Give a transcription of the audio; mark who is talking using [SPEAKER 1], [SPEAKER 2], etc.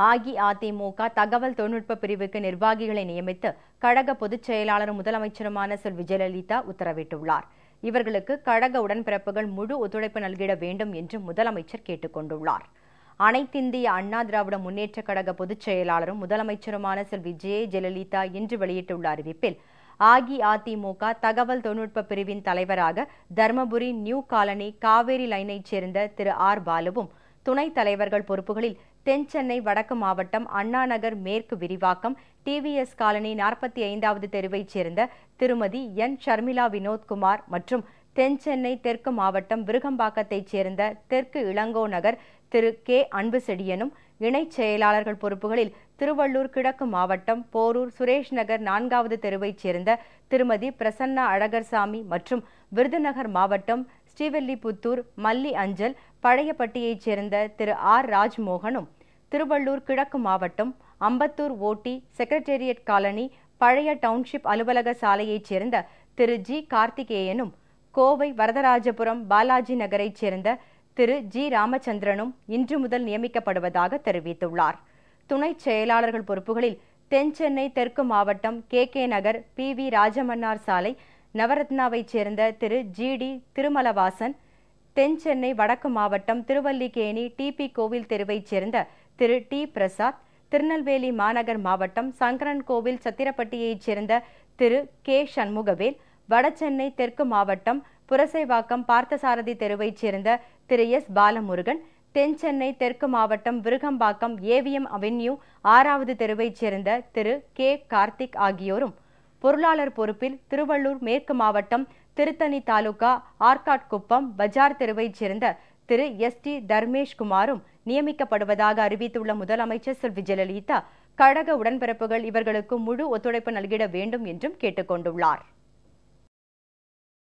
[SPEAKER 1] அஇஅதிமுக தகவல் தொழில்நுட்ப பிரிவுக்கு நிர்வாகிகளை நியமித்து கழக பொதுச் செயலாளரும் முதலமைச்சருமான செல் விஜயலலிதா உத்தரவிட்டுள்ளார். இவர்களுக்கு கழக உடன்பிறப்புகள் முழு ஒத்துழைப்பு நல்கிட வேண்டும் என்று முதலமைச்சர் கேட்டுக் கொண்டுள்ளார். அனைத்திந்திய அண்ணா திராவிட முன்னேற்றக் கழக பொதுச் செயலாளரும் முதலமைச்சருமான செல்வி ஜெ ஜெயலலிதா இன்று வெளியிட்டுள்ள அறிவிப்பில் அஇஅதிமுக தகவல் தொழில்நுட்ப பிரிவின் தலைவராக தர்மபுரி நியூ காலனி காவேரி லைனைச் சேர்ந்த திரு ஆர் பாலுவும் துணைத் தலைவர்கள் பொறுப்புகளில் தென் சென்னை வடக்கு மாவட்டம் அண்ணாநகர் மேற்கு விரிவாக்கம் டிவிஎஸ் காலனி நாற்பத்தி ஐந்தாவது தெருவைச் சேர்ந்த திருமதி என். ஷர்மிளா வினோத்குமார் மற்றும் தென்சென்னை தெற்கு மாவட்டம் விருகம்பாக்கத்தைச் சேர்ந்த தெற்கு இளங்கோ நகர் திரு. கே. அன்பு செடியனும் இணைச் செயலாளர்கள் பொறுப்புகளில் திருவள்ளூர் கிழக்கு மாவட்டம் போரூர் சுரேஷ் நகர் நான்காவது தெருவைச் சேர்ந்த திருமதி பிரசன்னா அழகர்சாமி மற்றும் விருதுநகர் மாவட்டம் ஸ்ரீவில்லிபுத்தூர் மல்லி அஞ்சல் பழையப்பட்டியைச் சேர்ந்த திரு ஆர். ராஜ்மோகனும் திருவள்ளூர் கிழக்கு மாவட்டம் அம்பத்தூர் ஓட்டி செக்ரட்டேரியட் காலனி பழைய டவுன்ஷிப் அலுவலக சாலையைச் சேர்ந்த திரு ஜி. கார்த்திகேயனும் கோவை வரதராஜபுரம் பாலாஜி நகரைச் சேர்ந்த திரு ஜி. ராமச்சந்திரனும் இன்று முதல் நியமிக்கப்படுவதாக தெரிவித்துள்ளார். துணைச் செயலாளர்கள் பொறுப்புகளில் தென் சென்னை தெற்கு மாவட்டம் K. K. Nagar P. V. Rajamannar சாலை நவரத்னாவைச் சேர்ந்த திரு ஜி டி திருமலவாசன் தென் சென்னை வடக்கு மாவட்டம் திருவல்லிக்கேணி டிபி கோவில் தெருவைச் சேர்ந்த திரு டி பிரசாத் திருநெல்வேலி மாநகர் மாவட்டம் சங்கரன் கோவில் சத்திரப்பட்டியைச் சேர்ந்த திரு கே சண்முகவேல் வடசென்னை தெற்கு மாவட்டம் புரசைவாக்கம் பார்த்தசாரதி தெருவைச் சேர்ந்த திரு எஸ் பாலமுருகன் தென் சென்னை தெற்கு மாவட்டம் விருகம்பாக்கம் ஏவிஎம் அவென்யூ ஆறாவது தெருவைச் சேர்ந்த திரு கே கார்த்திக் ஆகியோரும் பொருளாளர் பொறுப்பில் திருவள்ளூர் மேற்கு மாவட்டம் திருத்தணி தாலுகா ஆர்காட்குப்பம் பஜார் தெருவைச் சேர்ந்த திரு. எஸ். டி. தர்மேஷ் குமாரும் நியமிக்கப்படுவதாக அறிவித்துள்ள முதலமைச்சர் செல்வி ஜெயலலிதா கழக உடன்பிறப்புகள் இவர்களுக்கு முழு ஒத்துழைப்பு நல்கிட வேண்டும் என்றும் கேட்டுக்கொண்டுள்ளார்.